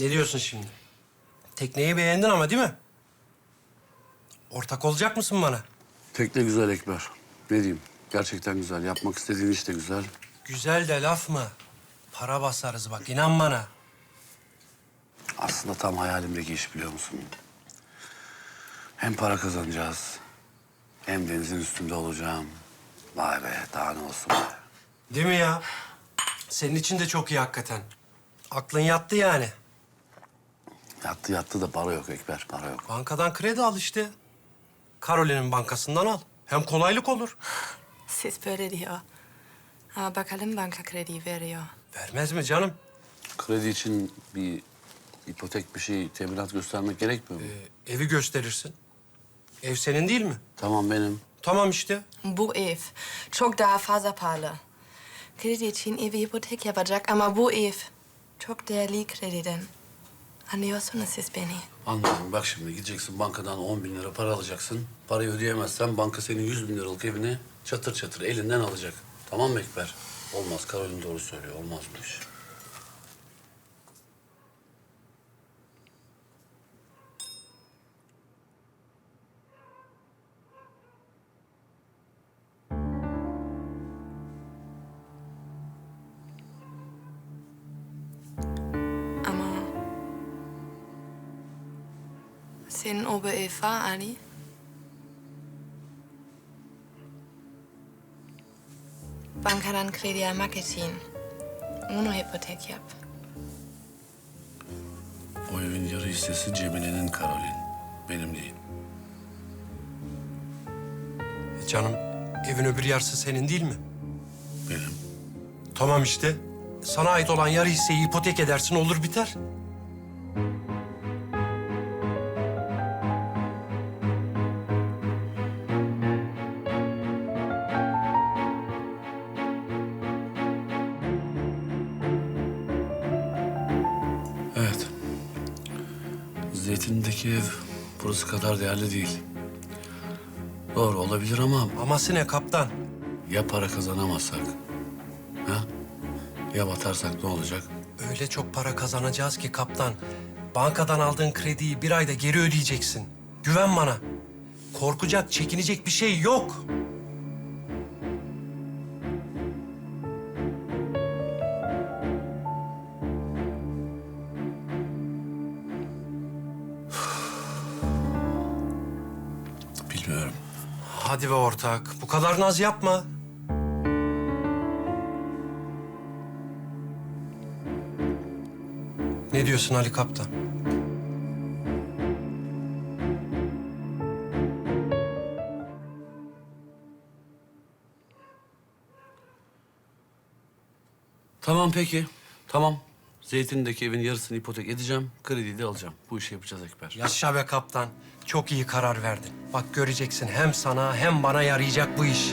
Ne diyorsun şimdi? Tekneyi beğendin ama değil mi? Ortak olacak mısın bana? Tekne güzel Ekber. Ne diyeyim? Gerçekten güzel. Yapmak istediğin iş de güzel. Güzel de laf mı? Para basarız bak inan bana. Aslında tam hayalimdeki iş biliyor musun? Hem para kazanacağız. Hem denizin üstünde olacağım. Vay be daha ne olsun be. Değil mi ya? Senin için de çok iyi hakikaten. Aklın yattı yani. Yattı yattı da para yok Ekber para yok. Bankadan kredi al işte. Karolin'in bankasından al. Hem kolaylık olur. Siz böyle diyor. Ama bakalım banka kredi veriyor. Vermez mi canım? Kredi için bir ipotek bir şey teminat göstermek gerekmiyor mu? Ee, evi gösterirsin. Ev senin değil mi? Tamam benim. Tamam işte. Bu ev çok daha fazla pahalı. Kredi için evi ipotek yapacak ama bu ev çok değerli krediden. Anlıyorsunuz siz beni. Anladım. Bak şimdi gideceksin bankadan 10 bin lira para alacaksın. Parayı ödeyemezsen banka senin 100 bin liralık evini çatır çatır elinden alacak. Tamam mı Ekber? Olmaz. Karolin doğru söylüyor. Olmaz bu iş. Senin o bir ev var Ali. Bankadan kredi almak için onu ipotek yap. O evin yarı hissesi Cemile'nin Karolin. Benim değil. E canım evin öbür yarısı senin değil mi? Benim. Tamam işte. Sana ait olan yarı hisseyi ipotek edersin olur biter. Zeytin'deki ev burası kadar değerli değil. Doğru olabilir ama Aması ne kaptan? ya para kazanamazsak? Ha? Ya batarsak ne olacak? Öyle çok para kazanacağız ki kaptan. Bankadan aldığın krediyi bir ayda geri ödeyeceksin. Güven bana. Korkacak, çekinecek bir şey yok. Hadi be ortak. Bu kadar naz yapma. Ne diyorsun Ali Kaptan? Tamam peki. Tamam. Zeytin'deki evin yarısını ipotek edeceğim. Krediyi de alacağım. Bu işi yapacağız Ekber. Yaşa be kaptan. Çok iyi karar verdin. Bak göreceksin hem sana hem bana yarayacak bu iş.